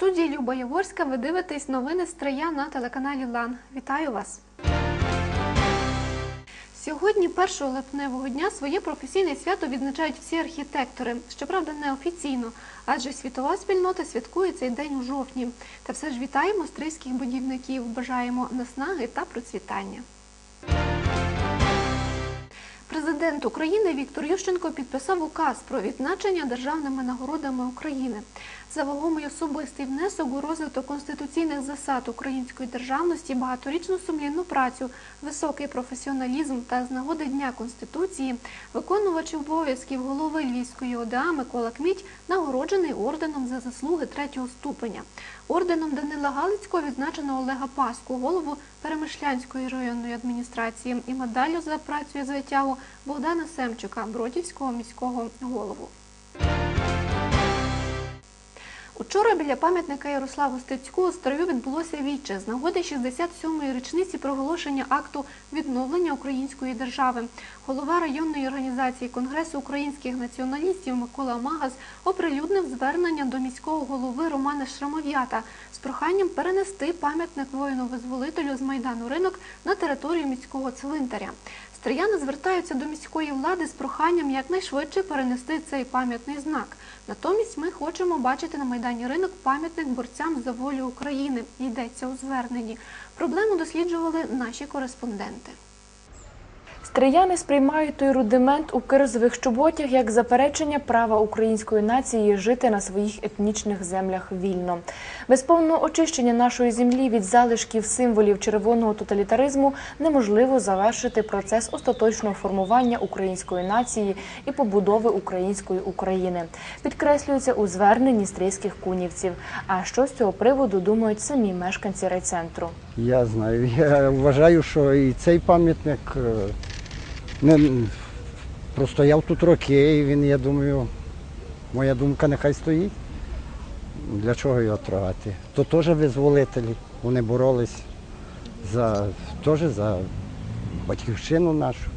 студії Люба Яворська ви дивитесь новини Стрия на телеканалі Лан. Вітаю вас! Сьогодні, 1 липневого дня, своє професійне свято відзначають всі архітектори. Щоправда, неофіційно, адже світова спільнота святкує цей день у жовтні. Та все ж вітаємо стрийських будівників, бажаємо наснаги та процвітання. Президент України Віктор Ющенко підписав указ про відзначення державними нагородами України за вагомий особистий внесок у розвиток конституційних засад української державності, багаторічну сумлінну працю, високий професіоналізм та з нагоди Дня Конституції, виконувач обов'язків голови Львівської ОДА Микола Кміть нагороджений орденом за заслуги третього ступеня. Орденом Данила Галицького відзначено Олега Паску, голову Перемишлянської районної адміністрації, і медаллю за працю і звитягу Богдана Семчука, Бродівського міського голову. Учора біля пам'ятника Ярославу Стецьку у відбулося віче з нагоди 67-ї річниці проголошення акту відновлення української держави. Голова районної організації Конгресу українських націоналістів Микола Магас оприлюднив звернення до міського голови Романа Шрамов'ята з проханням перенести пам'ятник воїну-визволителю з майдану ринок на територію міського цвинтаря. Стрияни звертаються до міської влади з проханням якнайшвидше перенести цей пам'ятний знак. Натомість ми хочемо бачити на майдані ринок пам'ятник борцям за волю України. Йдеться у зверненні. Проблему досліджували наші кореспонденти. Стрияни сприймають той рудимент у кирзових чоботях як заперечення права української нації жити на своїх етнічних землях вільно. Без повного очищення нашої землі від залишків символів червоного тоталітаризму неможливо завершити процес остаточного формування української нації і побудови української України. Підкреслюється у зверненні стрийських кунівців. А що з цього приводу думають самі мешканці райцентру? Я знаю. Я вважаю, що і цей пам'ятник е, не простояв тут роки, і він, я думаю, моя думка нехай стоїть. Для чого його трогати? То теж визволителі. Вони боролись за, теж за батьківщину нашу.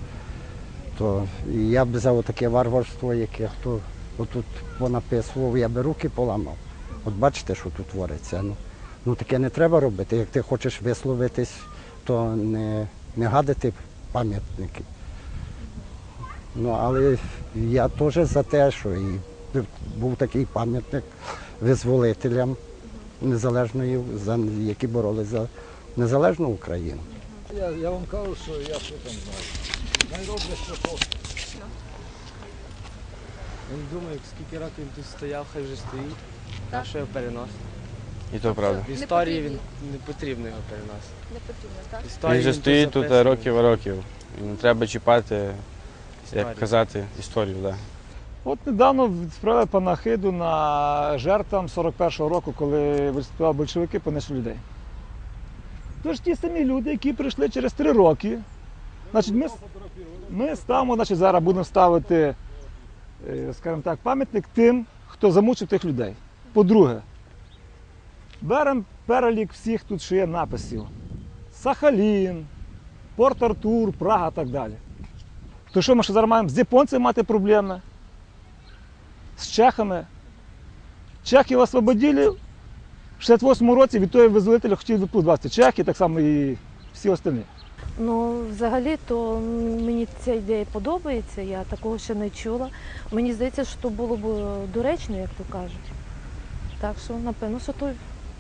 То я б за таке варварство, яке хто отут понаписував, я би руки поламав. От бачите, що тут твориться. Ну, ну таке не треба робити. Як ти хочеш висловитись, то не, не гадити пам'ятники. Ну, але я теж за те, що і був такий пам'ятник визволителям незалежної, за, які боролись за незалежну Україну. Я, я вам кажу, що я що там знаю. Найроблять, що хочуть. Я не думаю, скільки років він тут стояв, хай вже стоїть. А що його переносить? І то правда. В історії він не потрібно його переносити. Не потрібно, так? Історії Він же стоїть тут років і років. Не треба чіпати. Як казати, історію. Да. От недавно відправили панахиду на жертвам 41-го року, коли виступали большевики, понесли людей. Тож ті самі люди, які прийшли через три роки. Значить, ми, ми ставимо, значить, зараз будемо ставити, е, скажімо так, пам'ятник тим, хто замучив тих людей. По-друге, беремо перелік всіх тут, що є написів. Сахалін, Порт Артур, Прага і так далі. То що ми ще зараз маємо з японцями мати проблеми? З чехами? Чехів освободили в 68-му році від того визволителя хотіли випустити чехи, так само і всі остальні. Ну, взагалі, то мені ця ідея подобається, я такого ще не чула. Мені здається, що то було б доречно, як то кажуть. Так що, напевно, що то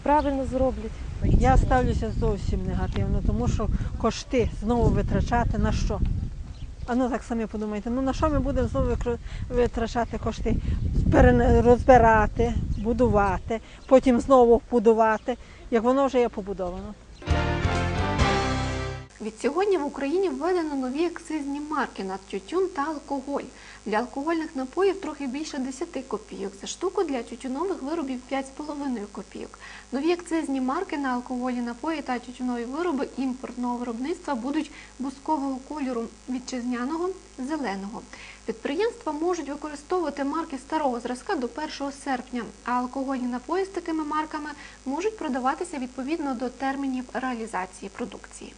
правильно зроблять. Я ставлюся зовсім негативно, тому що кошти знову витрачати на що? А ну так самі подумайте, ну на що ми будемо знову витрачати кошти? Розбирати, будувати, потім знову будувати, як воно вже є побудовано. Відсьогодні в Україні введено нові акцизні марки на тютюн та алкоголь. Для алкогольних напоїв трохи більше 10 копійок за штуку, для тютюнових виробів 5,5 копійок. Нові акцизні марки на алкогольні напої та тютюнові вироби імпортного виробництва будуть бускового кольору вітчизняного зеленого. Підприємства можуть використовувати марки старого зразка до 1 серпня, а алкогольні напої з такими марками можуть продаватися відповідно до термінів реалізації продукції.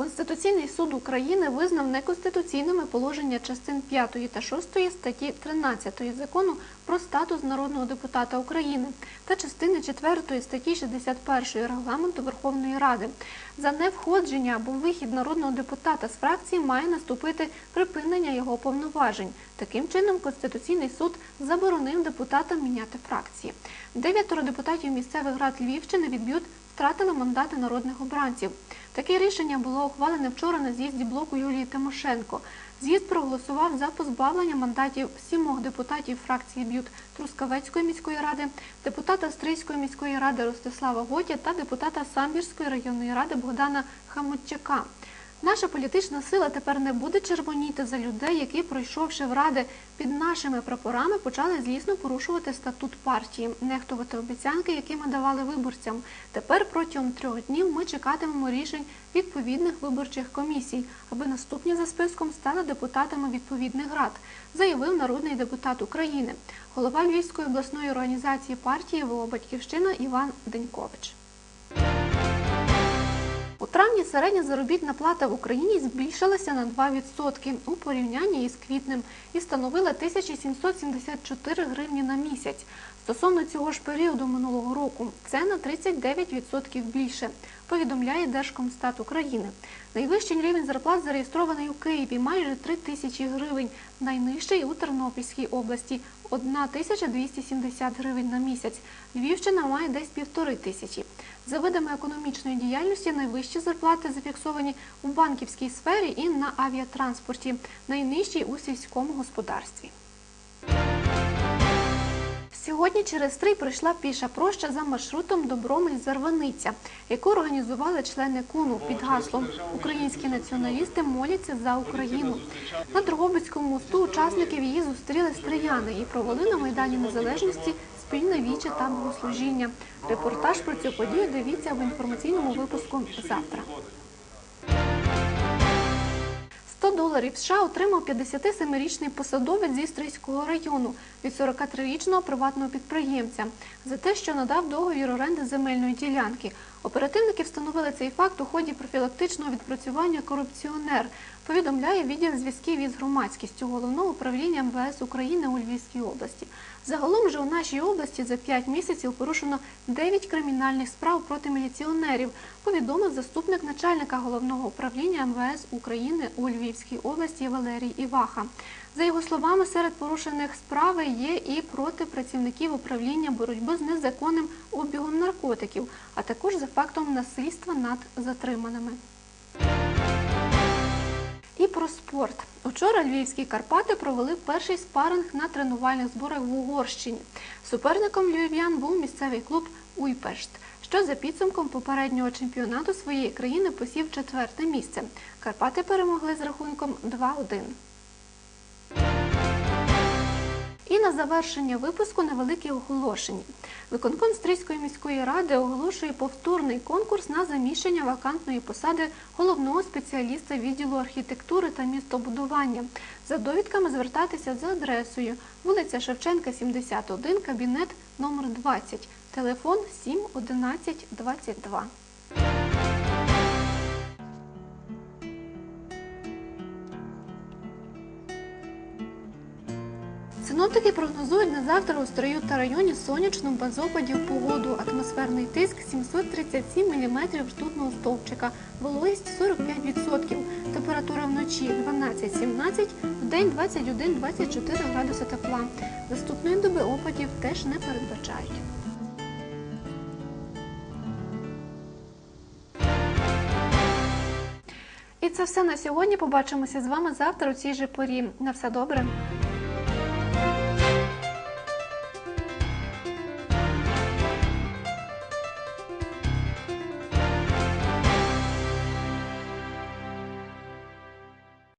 Конституційний суд України визнав неконституційними положення частин 5 та 6 статті 13 закону про статус народного депутата України та частини 4 статті 61 регламенту Верховної Ради. За невходження або вихід народного депутата з фракції має наступити припинення його повноважень. Таким чином, Конституційний суд заборонив депутатам міняти фракції. Дев'ятеро депутатів місцевих рад Львівщини відб'ють втратили мандати народних обранців. Таке рішення було ухвалене вчора на з'їзді блоку Юлії Тимошенко. З'їзд проголосував за позбавлення мандатів сімох депутатів фракції Б'ют Трускавецької міської ради, депутата Стрийської міської ради Ростислава Готя та депутата Самбірської районної ради Богдана Хамотчака. Наша політична сила тепер не буде червоніти за людей, які, пройшовши в ради під нашими прапорами, почали злісно порушувати статут партії, нехтувати обіцянки, які ми давали виборцям. Тепер протягом трьох днів ми чекатимемо рішень відповідних виборчих комісій, аби наступні за списком стали депутатами відповідних рад, заявив народний депутат України, голова Львівської обласної організації партії ВО Батьківщина Іван Денькович. Травні середня заробітна плата в Україні збільшилася на 2% у порівнянні із квітнем і становила 1774 гривні на місяць. Стосовно цього ж періоду минулого року це на 39% більше, повідомляє Держкомстат України. Найвищий рівень зарплат зареєстрований у Києві майже 3 тисячі гривень, найнижчий у Тернопільській області 1270 гривень на місяць. Львівщина має десь півтори тисячі. За видами економічної діяльності найвищі зарплати зафіксовані у банківській сфері і на авіатранспорті, найнижчі у сільському господарстві. Сьогодні через Стрий прийшла піша проща за маршрутом Добромель-Зарваниця, яку організували члени КУНу під гаслом Українські націоналісти моляться за Україну. На Дрогобицькому мосту учасників її зустріли стрияни і провели на Майдані Незалежності спільне віче та богослужіння. Репортаж про цю подію дивіться в інформаційному випуску завтра. 100 доларів США отримав 57-річний посадовець зі Стрийського району від 43-річного приватного підприємця за те, що надав договір оренди земельної ділянки. Оперативники встановили цей факт у ході профілактичного відпрацювання корупціонер. Повідомляє відділ зв'язків із громадськістю головного управління МВС України у Львівській області. Загалом же у нашій області за 5 місяців порушено 9 кримінальних справ проти міліціонерів, повідомив заступник начальника головного управління МВС України у Львівській області Валерій Іваха. За його словами, серед порушених справи є і проти працівників управління боротьби з незаконним обігом наркотиків, а також за фактом насильства над затриманими. І про спорт. Учора львівські Карпати провели перший спаринг на тренувальних зборах в Угорщині. Суперником львів'ян був місцевий клуб Уйпешт, що за підсумком попереднього чемпіонату своєї країни посів четверте місце. Карпати перемогли з рахунком 2-1. Завершення випуску невеликі оголошення. Виконком Стрийської міської ради оголошує повторний конкурс на заміщення вакантної посади головного спеціаліста відділу архітектури та містобудування. За довідками звертатися за адресою вулиця Шевченка, 71, кабінет номер 20, телефон 7 11 22. Синоптики прогнозують на завтра у Стрию та районі сонячну без опадів погоду. Атмосферний тиск 737 мм ртутного стовпчика, вологість 45%, температура вночі 12-17, вдень 21-24 градуси тепла. Наступної доби опадів теж не передбачають. І це все на сьогодні. Побачимося з вами завтра у цій же порі. На все добре.